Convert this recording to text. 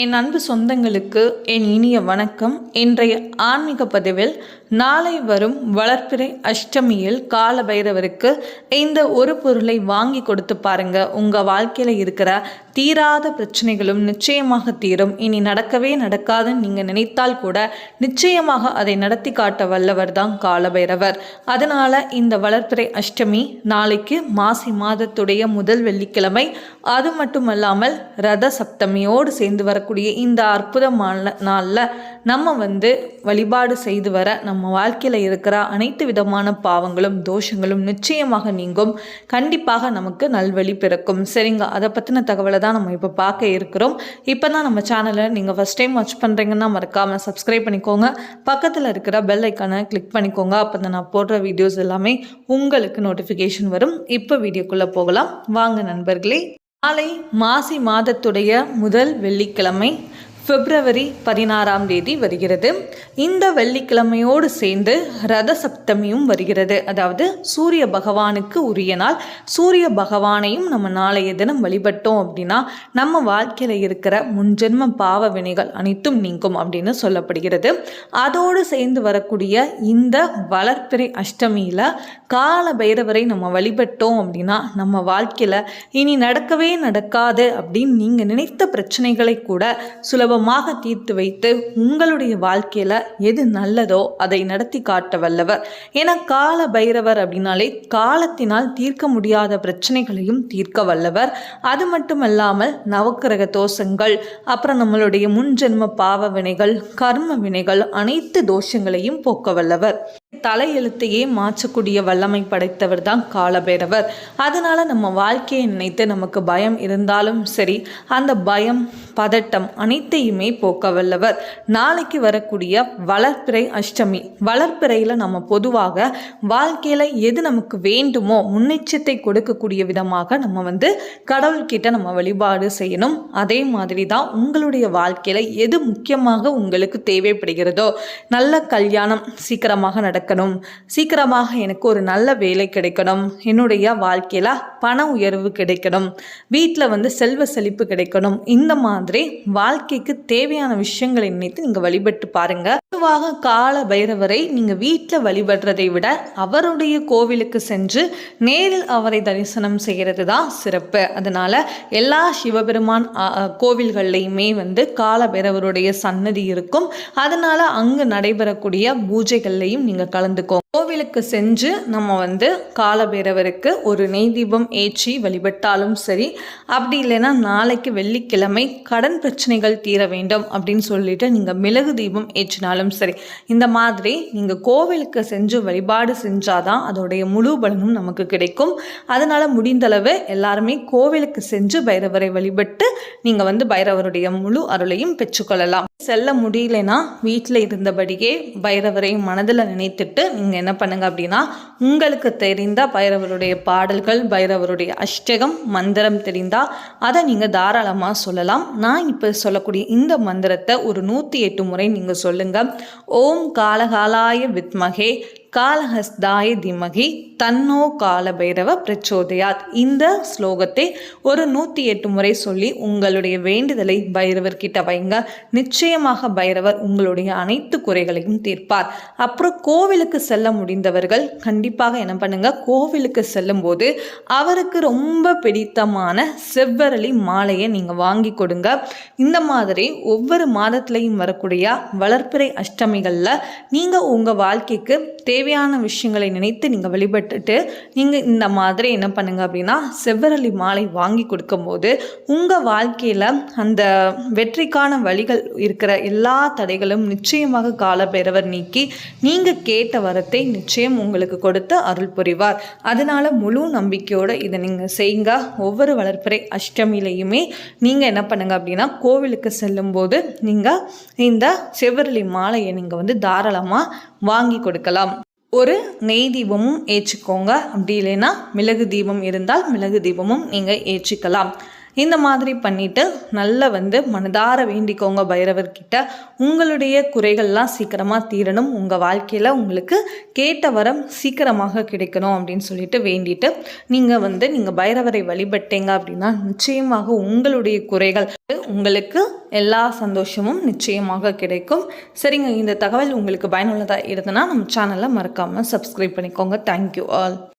என் அன்பு சொந்தங்களுக்கு என் இனிய வணக்கம். இன்றைய ஆன்மீக பதிவில் நாளை வரும் வளர்ப்பிறை அஷ்டமியில் கால பைரவருக்கு இந்த ஒரு பொருளை வாங்கி கொடுத்து பாருங்க. உங்க வாழ்க்கையில இருக்கிற தீராத பிரச்சனைகளும் நிச்சயமாக தீரும். இனி நடக்கவே நடக்காதுன்னு நீங்க நினைத்தால் கூட நிச்சயமாக அதை நடத்தி காட்ட வல்லவர் தான் காலபைரவர். அதனால இந்த வளர்ப்பிறை அஷ்டமி நாளைக்கு மாசி மாதத்துடைய முதல் வெள்ளிக்கிழமை. அது மட்டுமல்லாமல் ரத சப்தமியோடு சேர்ந்து வர சொல்லக்கூடிய இந்த அற்புதமான நாளில் நம்ம வந்து வழிபாடு செய்து வர நம்ம வாழ்க்கையில் இருக்கிற அனைத்து விதமான பாவங்களும் தோஷங்களும் நிச்சயமாக நீங்கும். கண்டிப்பாக நமக்கு நல்வழி பிறக்கும். சரிங்க. அதை பற்றின தகவலை தான் நம்ம இப்போ பார்க்க இருக்கிறோம். இப்போ தான் நம்ம சேனலை நீங்கள் ஃபஸ்ட் டைம் வாட்ச் பண்ணுறீங்கன்னா மறக்காமல் சப்ஸ்கிரைப் பண்ணிக்கோங்க. பக்கத்தில் இருக்கிற பெல் ஐக்கானை கிளிக் பண்ணிக்கோங்க. அப்போ தான் நான் போடுற வீடியோஸ் எல்லாமே உங்களுக்கு நோட்டிஃபிகேஷன் வரும். இப்போ வீடியோக்குள்ளே போகலாம். வாங்க நண்பர்களே. நாளை மாசி மாதத்துடைய முதல் வெள்ளிக்கிழமை பிப்ரவரி பதினாறாம் தேதி வருகிறது. இந்த வெள்ளிக்கிழமையோடு சேர்ந்து ரத சப்தமியும் வருகிறது. அதாவது சூரிய பகவானுக்கு உரிய நாள். சூரிய பகவானையும் நம்ம நாளைய தினம் வழிபட்டோம் அப்படின்னா நம்ம வாழ்க்கையில் இருக்கிற முன்ஜென்ம பாவ வினைகள் அனைத்தும் நீங்கும் அப்படின்னு சொல்லப்படுகிறது. அதோடு சேர்ந்து வரக்கூடிய இந்த வளர்ப்பிறை அஷ்டமியில் கால பைரவரை நம்ம வழிபட்டோம் அப்படின்னா நம்ம வாழ்க்கையில் இனி நடக்கவே நடக்காது அப்படின்னு நீங்கள் நினைத்த பிரச்சனைகளை கூட சுலபம் சுலபமாக தீர்த்து வைத்து உங்களுடைய வாழ்க்கையில் எது நல்லதோ அதை நடத்தி காட்ட வல்லவர். ஏன்னா கால பைரவர் அப்படின்னாலே காலத்தினால் தீர்க்க முடியாத பிரச்சனைகளையும் தீர்க்க வல்லவர். அது மட்டுமல்லாமல் நவக்கிரக தோஷங்கள் அப்புறம் நம்மளுடைய முன்ஜென்ம பாவ வினைகள் கர்ம வினைகள் அனைத்து தோஷங்களையும் போக்க வல்லவர். தலையெழுத்தையே மாற்றக்கூடிய வல்லமை படைத்தவர் தான் காலபேரவர். அதனால நம்ம வாழ்க்கையை நினைத்து நமக்கு பயம் இருந்தாலும் சரி அந்த பயம் பதட்டம் அனைத்தையுமே போக்க வல்லவர். நாளைக்கு வரக்கூடிய வளர்ப்பிறை அஷ்டமி. வளர்ப்பிறையில் நம்ம பொதுவாக வாழ்க்கையில் எது நமக்கு வேண்டுமோ முன்னெச்சத்தை கொடுக்கக்கூடிய விதமாக நம்ம வந்து கடவுள்கிட்ட நம்ம வழிபாடு செய்யணும். அதே மாதிரி தான் உங்களுடைய வாழ்க்கையில் எது முக்கியமாக உங்களுக்கு தேவைப்படுகிறதோ நல்ல கல்யாணம் சீக்கிரமாக நடக்கும் நடக்கணும். சீக்கிரமாக எனக்கு ஒரு நல்ல வேலை கிடைக்கணும். என்னுடைய வாழ்க்கையில் பண உயர்வு கிடைக்கணும். வீட்டில் வந்து செல்வ செழிப்பு கிடைக்கணும். இந்த மாதிரி வாழ்க்கைக்கு தேவையான விஷயங்களை நினைத்து நீங்கள் வழிபட்டு பாருங்க. பொதுவாக கால பைரவரை நீங்கள் வீட்டில் வழிபடுறதை விட அவருடைய கோவிலுக்கு சென்று நேரில் அவரை தரிசனம் செய்கிறது தான் சிறப்பு. அதனால எல்லா சிவபெருமான் கோவில்கள்லையுமே வந்து கால பைரவருடைய சன்னதி இருக்கும். அதனால அங்கு நடைபெறக்கூடிய பூஜைகள்லையும் நீங்கள் கலந்துக்கோ கோவிலுக்கு சென்று நம்ம வந்து காலபைரவருக்கு ஒரு நெய் தீபம் ஏற்றி வழிபட்டாலும் சரி அப்படி இல்லைன்னா நாளைக்கு வெள்ளிக்கிழமை கடன் பிரச்சனைகள் தீர வேண்டும் அப்படின்னு சொல்லிட்டு நீங்கள் மிளகு தீபம் ஏற்றினாலும் சரி இந்த மாதிரி நீங்கள் கோவிலுக்கு செஞ்சு வழிபாடு செஞ்சாதான் அதோடைய முழு பலனும் நமக்கு கிடைக்கும். அதனால் முடிந்தளவு எல்லாருமே கோவிலுக்கு செஞ்சு பைரவரை வழிபட்டு நீங்கள் வந்து பைரவருடைய முழு அருளையும் பெற்றுக்கொள்ளலாம். செல்ல முடியலனா வீட்டில் இருந்தபடியே பைரவரை மனதில் நினைத்துட்டு நீங்கள் என்ன பண்ணுங்க அப்படின்னா உங்களுக்கு தெரிந்த பைரவருடைய பாடல்கள் பைரவருடைய அஷ்டகம் மந்திரம் தெரிந்தால் அதை நீங்கள் தாராளமாக சொல்லலாம். நான் இப்போ சொல்லக்கூடிய இந்த மந்திரத்தை ஒரு நூற்றி எட்டு முறை நீங்கள் சொல்லுங்கள் ஓம் காலகாலாய வித்மகே காலஹஸ்தாய திமகி தன்னோ கால பைரவ பிரச்சோதயாத். இந்த ஸ்லோகத்தை ஒரு நூற்றி எட்டு முறை சொல்லி உங்களுடைய வேண்டுதலை பைரவர்கிட்ட வைங்க. நிச்சயமாக பைரவர் உங்களுடைய அனைத்து குறைகளையும் தீர்ப்பார். அப்புறம் கோவிலுக்கு செல்ல முடிந்தவர்கள் கண்டிப்பாக என்ன பண்ணுங்க? கோவிலுக்கு செல்லும்போது அவருக்கு ரொம்ப பிடித்தமான செவ்வரளி மாலையை நீங்கள் வாங்கி கொடுங்க. இந்த மாதிரி ஒவ்வொரு மாதத்துலையும் வரக்கூடிய வளர்ப்பிறை அஷ்டமிகளில் நீங்கள் உங்கள் வாழ்க்கைக்கு தேவையான விஷயங்களை நினைத்து நீங்கள் வழிபட்டுட்டு நீங்கள் இந்த மாதிரி என்ன பண்ணுங்க அப்படின்னா செவ்வரளி மாலை வாங்கி கொடுக்கும்போது உங்கள் வாழ்க்கையில் அந்த வெற்றிக்கான வழிகள் இருக்கிற எல்லா தடைகளும் நிச்சயமாக காலபைரவர் நீக்கி நீங்கள் கேட்ட வரத்தை நிச்சயம் உங்களுக்கு கொடுத்து அருள் புரிவார். அதனால் முழு நம்பிக்கையோடு இதை நீங்கள் செய்யுங்க ஒவ்வொரு வளர்ப்பிறை அஷ்டமிலையுமே நீங்கள் என்ன பண்ணுங்க அப்படின்னா கோவிலுக்கு செல்லும்போது நீங்கள் இந்த செவ்வரளி மாலையை நீங்கள் வந்து தாராளமாக வாங்கி கொடுக்கலாம். ஒரு நெய் தீபமும் ஏற்றிக்கோங்க. அப்படி இல்லைன்னா மிளகு தீபம் இருந்தால் மிளகு தீபமும் நீங்கள் ஏற்றிக்கலாம். இந்த மாதிரி பண்ணிவிட்டு நல்லா வந்து மனதார வேண்டிக்கோங்க பைரவர்கிட்ட. உங்களுடைய குறைகள்லாம் சீக்கிரமாக தீரணும். உங்கள் வாழ்க்கையில் உங்களுக்கு கேட்ட வரம் சீக்கிரமாக கிடைக்கணும் அப்படின்னு சொல்லிட்டு வேண்டிட்டு நீங்கள் வந்து நீங்கள் பைரவரை வழிபட்டீங்க அப்படின்னா நிச்சயமாக உங்களுடைய குறைகள் உங்களுக்கு எல்லா சந்தோஷமும் நிச்சயமாக கிடைக்கும். சரிங்க இந்த தகவல் உங்களுக்கு பயனுள்ளதாக இருந்ததுன்னா நம்ம சேனலை மறக்காமல் சப்ஸ்கிரைப் பண்ணிக்கோங்க. Thank you all